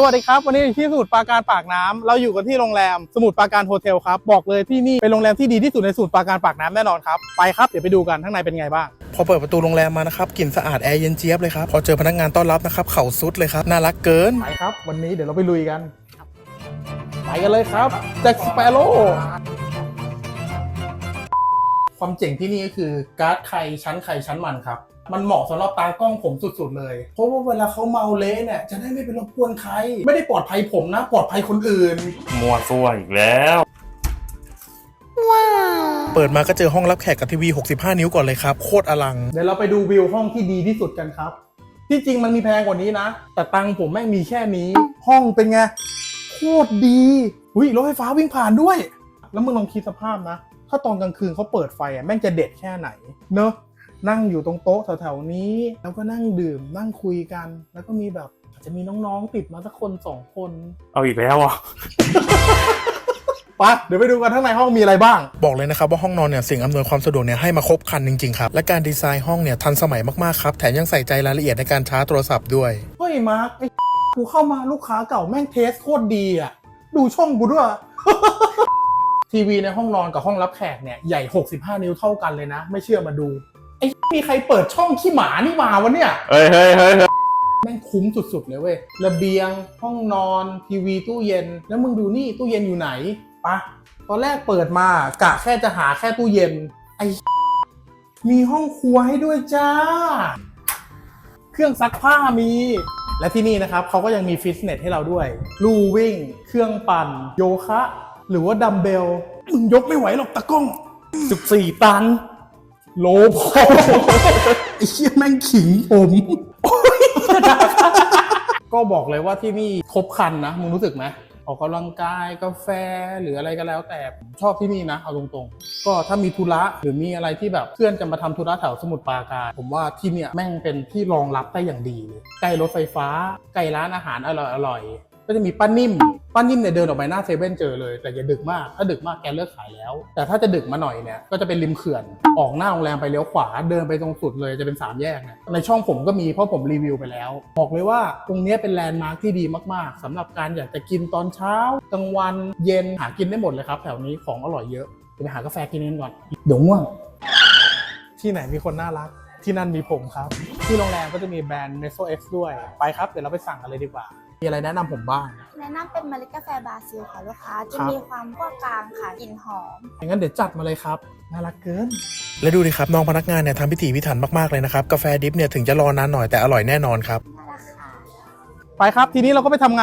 สวัสดีครับ วันนี้อยู่ที่สมุทรปราการปากน้ำเราอยู่กันที่โรงแรมสมุทรปราการโฮเทลครับ บอกเลยที่นี่เป็นโรงแรมที่ดีที่สุดในสมุทรปราการปากน้ำแน่นอนครับ ไปครับ เดี๋ยวไปดูกันข้างในเป็นไงบ้าง พอเปิดประตูโรงแรมมานะครับกลิ่นสะอาดแอร์เย็นเจี๊ยบเลยครับ พอเจอพนักงานต้อนรับนะครับ เขาซุดเลยครับ น่ารักเกิน ไปครับ วันนี้เดี๋ยวเราไปลุยกัน ไปกันเลยครับแจ็คสเปโร่ความเจ๋งที่นี่ก็คือการ์ดใครชั้นใครชั้นมันครับ มันเหมาะสำหรับตากล้องผมสุดๆเลย เพราะว่าเวลาเขาเมาเละเนี่ยจะได้ไม่ไปรบกวนใคร ไม่ได้ปลอดภัยผมนะ ปลอดภัยคนอื่น มัวซั่วอีกแล้ว เปิดมาก็เจอห้องรับแขกกับทีวี 65 นิ้วก่อนเลยครับ โคตรอลัง เดี๋ยวเราไปดูวิวห้องที่ดีที่สุดกันครับ ที่จริงมันมีแพงกว่านี้นะ แต่ตังค์ผมแม่งมีแค่นี้ ห้องเป็นไง โคตรดีอุ้ยรถไฟฟ้าวิ่งผ่านด้วย แล้วมึงลองคิดสภาพนะ ถ้าตอนกลางคืนเขาเปิดไฟอะแม่งจะเด็ดแค่ไหน เนอะ นั่งอยู่ตรงโต๊ะแถวๆนี้ แล้วก็นั่งดื่มนั่งคุยกัน แล้วก็มีแบบอาจจะมีน้องๆติดมาสักคนสองคนเอาอีกแล้วอะไปเดี๋ยวไปดูกันข้างในห้องมีอะไรบ้าง บอกเลยนะครับว่าห้องนอนเนี่ยสิ่งอำนวยความสะดวกเนี่ยให้มาครบครันจริงๆครับ และการดีไซน์ห้องเนี่ยทันสมัยมากๆครับ แถมยังใส่ใจรายละเอียดในการชาร์จโทรศัพท์ด้วย เฮ้ยมาร์คไอ้กูเข้ามาลูกค้าเก่าแม่งเทสโคตรดีอะ ดูช่องกูด้วย ทีวีในห้องนอนกับห้องรับแขกเนี่ยใหญ่ 65 นิ้วเท่ากันเลยนะ ไม่เชื่อมาดู ไอ้มีใครเปิดช่องขี้หมานี่มาวะเนี่ย เฮ้ยเฮ้ยเฮ้ยเฮ้ยแม่งคุ้มสุดๆเลยเว้ย ระเบียง ห้องนอน ทีวี ตู้เย็น แล้วมึงดูนี่ตู้เย็นอยู่ไหนปะตอนแรกเปิดมากะแค่จะหาแค่ตู้เย็น ไอมีห้องครัวให้ด้วยจ้า เครื่องซักผ้ามี และที่นี่นะครับเขาก็ยังมีฟิตเนสให้เราด้วย ลู่วิ่ง เครื่องปั่น โยคะ หรือว่าดัมเบล มึงยกไม่ไหวหรอกตะกล้อง 14 ตัน โลพอไอ้เชี่ยแม่งขิงผมก็บอกเลยว่าที่นี่ครบครันนะ มึงรู้สึกไหมออกกำลังกายกาแฟหรืออะไรก็แล้ว แต่ผมชอบที่นี่นะ เอาตรงๆ ก็ถ้ามีธุระหรือมีอะไรที่แบบเพื่อนจะมาทำธุระแถวสมุทรปราการผมว่าที่เนี่ยแม่งเป็นที่รองรับได้อย่างดีเลยใกล้รถไฟฟ้าใกล้ร้านอาหารอร่อย ก็จะมีป้านิ่มป้านิ่มเนี่ยเดินออกไปหน้าเซเว่นเจอเลย แต่อย่าดึกมาก ถ้าดึกมากแกเลิกขายแล้ว แต่ถ้าจะดึกมาหน่อยเนี่ยก็จะเป็นริมเขื่อน ออกหน้าโรงแรมไปเลี้ยวขวาเดินไปตรงสุดเลยจะเป็นสามแยกเนี่ยในช่องผมก็มีเพราะผมรีวิวไปแล้ว บอกเลยว่าตรงนี้เป็นแลนด์มาร์คที่ดีมากๆสำหรับการอยากจะกินตอนเช้ากลางวันเย็นหากินได้หมดเลยครับแถวนี้ของอร่อยเยอะไปหากาแฟกินกันก่อนเดี๋ยวง่วงที่ไหนมีคนน่ารักที่นั่นมีผมครับ ที่โรงแรมก็จะมีแบรนด์ n e s o X ด้วย ไปครับ เดี๋ยวเราไปสั่งกันเลยดีกว่า มีอะไรแนะนำผมบ้าง แนะนำเป็นเมล็ดกาแฟบราซิลค่ะลูกค้า จะครับ มีความกว้างกลางค่ะกลิ่นหอมอย่างนั้นเดี๋ยวจัดมาเลยครับ น่ารักเกิน และดูดิครับน้องพนักงานเนี่ยทำพิถีพิถันมากๆเลยนะครับกาแฟดิฟเนี่ยถึงจะรอนานหน่อยแต่อร่อยแน่นอนครับน่ารักค่ะไปครับ ทีนี้เราก็ไปทำงาน